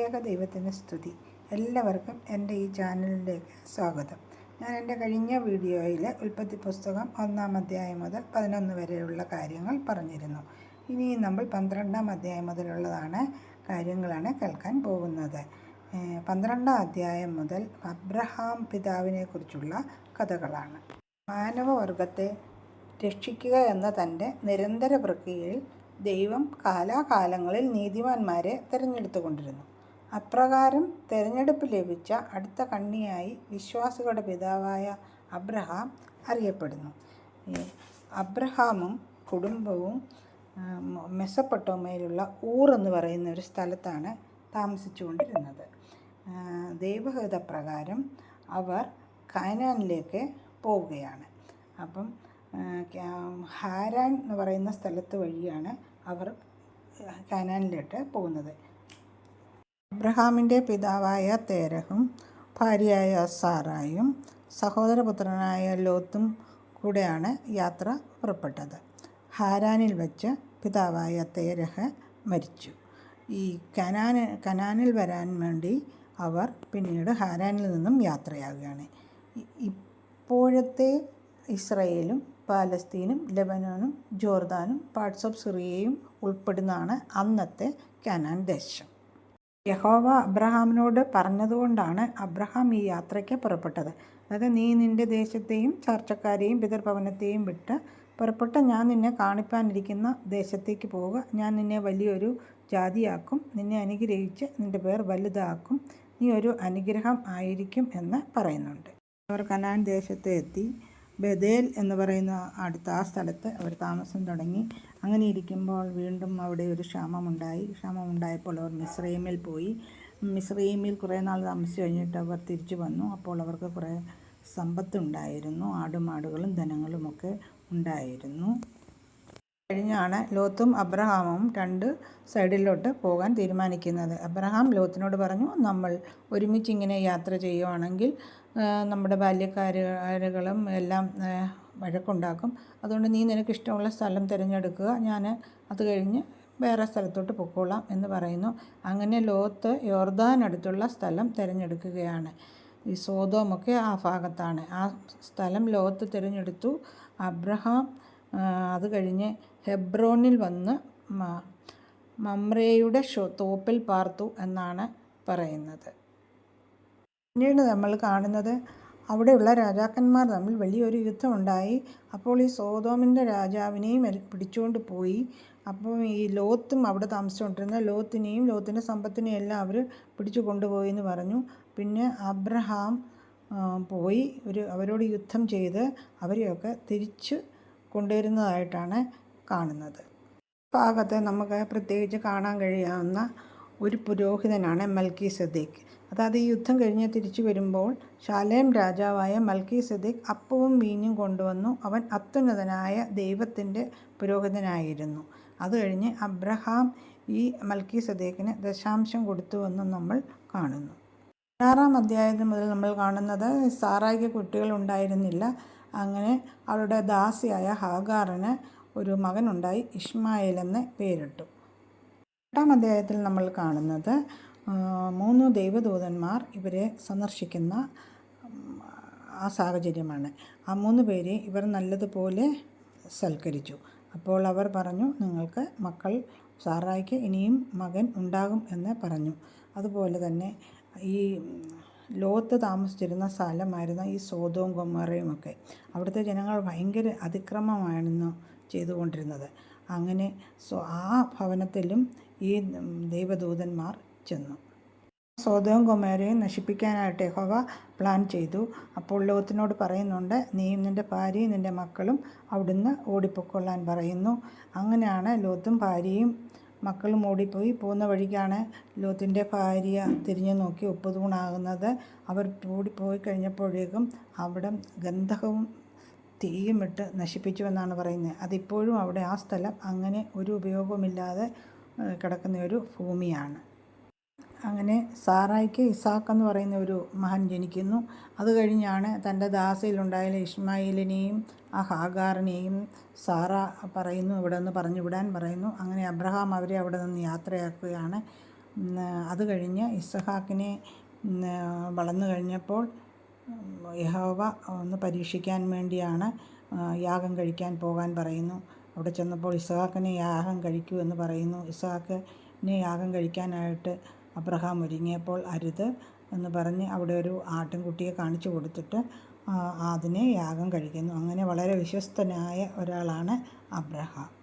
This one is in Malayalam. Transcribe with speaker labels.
Speaker 1: ഏക ദൈവത്തിന് സ്തുതി. എല്ലാവർക്കും എന്റെ ഈ ചാനലിലേക്ക് സ്വാഗതം. ഞാൻ എന്റെ കഴിഞ്ഞ വീഡിയോയിൽ ഉൽപ്പത്തി പുസ്തകം ഒന്നാം അധ്യായം മുതൽ പതിനൊന്ന് വരെയുള്ള കാര്യങ്ങൾ പറഞ്ഞിരുന്നു. ഇനിയും നമ്മൾ പന്ത്രണ്ടാം അധ്യായം മുതലുള്ളതാണ് കാര്യങ്ങളാണ് കേൾക്കാൻ പോകുന്നത്. പന്ത്രണ്ടാം അധ്യായം മുതൽ അബ്രഹാം പിതാവിനെക്കുറിച്ചുള്ള കഥകളാണ്. മാനവവർഗത്തെ രക്ഷിക്കുക എന്ന തന്റെ നിരന്തര പ്രക്രിയയിൽ ദൈവം കാലാകാലങ്ങളിൽ നീതിമാന്മാരെ തിരഞ്ഞെടുത്തുകൊണ്ടിരുന്നു. അപ്രകാരം തിരഞ്ഞെടുപ്പ് ലഭിച്ച അടുത്ത കണ്ണിയായി വിശ്വാസികളുടെ പിതാവായ അബ്രഹാം അറിയപ്പെടുന്നു. അബ്രഹാമും കുടുംബവും മെസ്സപ്പെട്ടോമയിലുള്ള ഊർ എന്ന് പറയുന്ന ഒരു സ്ഥലത്താണ് താമസിച്ചുകൊണ്ടിരുന്നത്. ദൈവഹിത പ്രകാരം അവർ കാനാനിലേക്ക് പോവുകയാണ്. അപ്പം ഹാരാൻ എന്ന് പറയുന്ന സ്ഥലത്ത് വഴിയാണ് അവർ കാനാനിലോട്ട് പോകുന്നത്. അബ്രഹാമിന്റെ പിതാവായ തേരഹും ഭാര്യയായ സാറായും സഹോദരപുത്രനായ ലോത്തും കൂടെയാണ് യാത്ര പുറപ്പെട്ടത്. ഹാരാനിൽ വെച്ച് പിതാവായ തേരഹ മരിച്ചു. ഈ കനാന് കനാനിൽ വരാൻ വേണ്ടി അവർ പിന്നീട് ഹാരാനിൽ നിന്നും യാത്രയാവുകയാണ്. ഇപ്പോഴത്തെ ഇസ്രയേലും പാലസ്തീനും ലെബനോനും ജോർദാനും പാർട്സ് ഓഫ് സിറിയയും ഉൾപ്പെടുന്നതാണ് അന്നത്തെ കനാൻ ദേശം. യഹോവ അബ്രഹാമിനോട് പറഞ്ഞതുകൊണ്ടാണ് അബ്രഹാം ഈ യാത്രയ്ക്ക് പുറപ്പെട്ടത്. അതായത് നീ നിന്റെ ദേശത്തെയും ചർച്ചക്കാരെയും പിതൃഭവനത്തെയും വിട്ട് പുറപ്പെട്ട് ഞാൻ നിന്നെ കാണിപ്പാനിരിക്കുന്ന ദേശത്തേക്ക് പോവുക. ഞാൻ നിന്നെ വലിയൊരു ജാതിയാക്കും. നിന്നെ അനുഗ്രഹിച്ച് നിന്റെ പേർ വലുതാക്കും. നീ ഒരു അനുഗ്രഹം ആയിരിക്കും എന്ന് പറയുന്നുണ്ട്. അവർ കനാൻ ദേശത്ത് എത്തി. ബദേൽ എന്ന് പറയുന്ന അടുത്ത ആ സ്ഥലത്ത് അവർ താമസം തുടങ്ങി. അങ്ങനെ ഇരിക്കുമ്പോൾ വീണ്ടും അവിടെ ഒരു ക്ഷാമമുണ്ടായി. ക്ഷാമമുണ്ടായപ്പോൾ അവർ മിസ്രൈമിൽ പോയി. മിസ്രൈമിൽ കുറേ നാൾ താമസിച്ച് കഴിഞ്ഞിട്ട് അവർ തിരിച്ചു വന്നു. അപ്പോൾ അവർക്ക് കുറേ സമ്പത്തുണ്ടായിരുന്നു. ആടുമാടുകളും ധനങ്ങളുമൊക്കെ ഉണ്ടായിരുന്നു. കഴിഞ്ഞാണ് ലോത്തും അബ്രഹാമും രണ്ട് സൈഡിലോട്ട് പോകാൻ തീരുമാനിക്കുന്നത്. അബ്രഹാം ലോത്തിനോട് പറഞ്ഞു നമ്മൾ ഒരുമിച്ച് ഇങ്ങനെ യാത്ര ചെയ്യുവാണെങ്കിൽ നമ്മുടെ ബാല്യക്കാരുകളും എല്ലാം വഴക്കുണ്ടാക്കും. അതുകൊണ്ട് നീ നിനക്ക് ഇഷ്ടമുള്ള സ്ഥലം തിരഞ്ഞെടുക്കുക. ഞാൻ അത് കഴിഞ്ഞ് വേറെ സ്ഥലത്തോട്ട് പൊക്കോളാം എന്ന് പറയുന്നു. അങ്ങനെ ലോത്ത് യോർദാൻ അടുത്തുള്ള സ്ഥലം തിരഞ്ഞെടുക്കുകയാണ്. ഈ സോതോമൊക്കെ ആ ഭാഗത്താണ്. ആ സ്ഥലം ലോത്ത് തിരഞ്ഞെടുത്തു. അബ്രഹാം അത് കഴിഞ്ഞ് ഹെബ്രോണിൽ വന്ന് മമ്രയുടെ ഷോ തോപ്പിൽ പാർത്തു എന്നാണ് പറയുന്നത്. പിന്നീട് നമ്മൾ കാണുന്നത് അവിടെയുള്ള രാജാക്കന്മാർ തമ്മിൽ വലിയൊരു യുദ്ധമുണ്ടായി. അപ്പോൾ ഈ സോതോമിന്റെ രാജാവിനെയും പിടിച്ചുകൊണ്ട് പോയി. അപ്പോൾ ഈ ലോത്തും അവിടെ താമസിച്ചുകൊണ്ടിരുന്ന ലോത്തിനെയും ലോത്തിന്റെ സമ്പത്തിനെയും എല്ലാം അവർ പിടിച്ചു കൊണ്ടുപോയി എന്ന് പറഞ്ഞു. പിന്നെ അബ്രഹാം പോയി ഒരു അവരോട് യുദ്ധം ചെയ്ത് അവരെയൊക്കെ തിരിച്ച് കൊണ്ടുവരുന്നതായിട്ടാണ് കാണുന്നത്. ഭാഗത്ത് നമുക്ക് പ്രത്യേകിച്ച് കാണാൻ കഴിയാവുന്ന ഒരു പുരോഹിതനാണ് മൽക്കി സദേക്ക് അതായത് ഈ യുദ്ധം കഴിഞ്ഞ് തിരിച്ചു വരുമ്പോൾ ശാലേം രാജാവായ മൽക്കി സദിഖ് അപ്പവും വീഞ്ഞും കൊണ്ടുവന്നു. അവൻ അത്യുന്നതനായ ദൈവത്തിന്റെ പുരോഹിതനായിരുന്നു. അത് കഴിഞ്ഞ് അബ്രഹാം ഈ മൽക്കി സദേക്കിന് ദശാംശം കൊടുത്തുവെന്നും നമ്മൾ കാണുന്നു. പതിനാറാം അധ്യായത്തിൽ മുതൽ നമ്മൾ കാണുന്നത് സാറായിക്ക് കുട്ടികൾ ഉണ്ടായിരുന്നില്ല. അങ്ങനെ അവളുടെ ദാസിയായ ഹാഗാറിന് ഒരു മകനുണ്ടായി ഇഷ്മായിൽ എന്ന് പേരിട്ടു. എട്ടാം അധ്യായത്തിൽ നമ്മൾ കാണുന്നത് മൂന്ന് ദൈവദൂതന്മാർ ഇവരെ സന്ദർശിക്കുന്ന ആ സാഹചര്യമാണ്. ആ മൂന്ന് പേരെ ഇവർ നല്ലതുപോലെ സൽക്കരിച്ചു. അപ്പോൾ അവർ പറഞ്ഞു നിങ്ങൾക്ക് മക്കൾ സാറായിക്ക് ഇനിയും മകൻ ഉണ്ടാകും എന്ന് പറഞ്ഞു. അതുപോലെ തന്നെ ഈ ലോത്ത് താമസിച്ചിരുന്ന സ്ഥലമായിരുന്ന ഈ സോതവും കൊമ്മറയും ഒക്കെ അവിടുത്തെ ജനങ്ങൾ ഭയങ്കര അതിക്രമമായിരുന്നു ചെയ്തുകൊണ്ടിരുന്നത്. അങ്ങനെ സോ ആ ഭവനത്തിലും ഈ ദൈവദൂതന്മാർ ചെന്നു. സ്വതവും കുമാരയും നശിപ്പിക്കാനായിട്ട് യഹോവ പ്ലാൻ ചെയ്തു. അപ്പോൾ ലോകത്തിനോട് പറയുന്നുണ്ട് നീയും നിന്റെ ഭാര്യയും നിന്റെ മക്കളും അവിടുന്ന് ഓടിപ്പോയിക്കൊള്ളാൻ പറയുന്നു. അങ്ങനെയാണ് ലോത്തും ഭാര്യയും മക്കളും ഓടിപ്പോയി. പോകുന്ന വഴിക്കാണ് ലോത്തിന്റെ ഭാര്യ തിരിഞ്ഞു നോക്കി ഉപ്പ് തൂണാകുന്നത് അവർ ഓടിപ്പോയി കഴിഞ്ഞപ്പോഴേക്കും അവിടെ ഗന്ധകവും തീയുമിട്ട് നശിപ്പിച്ചു എന്നാണ് പറയുന്നത്. അതിപ്പോഴും അവിടെ ആ സ്ഥലം അങ്ങനെ ഒരു ഉപയോഗമില്ലാതെ കിടക്കുന്ന ഒരു ഭൂമിയാണ്. അങ്ങനെ സാറായിക്ക് ഇസാഖ് എന്ന് പറയുന്ന ഒരു മഹൻ ജനിക്കുന്നു. അത് കഴിഞ്ഞാണ് തന്റെ ദാസയിലുണ്ടായ ഇഷ്മായിലിനെയും ആ ഹാഗാറിനെയും സാറ പറയുന്നു ഇവിടെ നിന്ന് പറഞ്ഞു വിടാൻ പറയുന്നു. അങ്ങനെ അബ്രഹാം അവരെ അവിടെ നിന്ന് യാത്രയാക്കുകയാണ്. അത് കഴിഞ്ഞ് ഇസഹാക്കിനെ വളർന്നു കഴിഞ്ഞപ്പോൾ യഹോവ ഒന്ന് പരീക്ഷിക്കാൻ വേണ്ടിയാണ് യാഗം കഴിക്കാൻ പോകാൻ പറയുന്നു. അവിടെ ചെന്നപ്പോൾ ഇസഹാക്കിനെ യാഗം കഴിക്കൂ എന്ന് പറയുന്നു. ഇസഹാക്കിനെ യാഗം കഴിക്കാനായിട്ട് അബ്രഹാം ഒരുങ്ങിയപ്പോൾ അരുത് എന്ന് പറഞ്ഞ് അവിടെ ഒരു ആട്ടിൻകുട്ടിയെ കാണിച്ചു കൊടുത്തിട്ട് അതിനെ യാഗം കഴിക്കുന്നു. അങ്ങനെ വളരെ വിശ്വസ്തനായ ഒരാളാണ് അബ്രഹാം.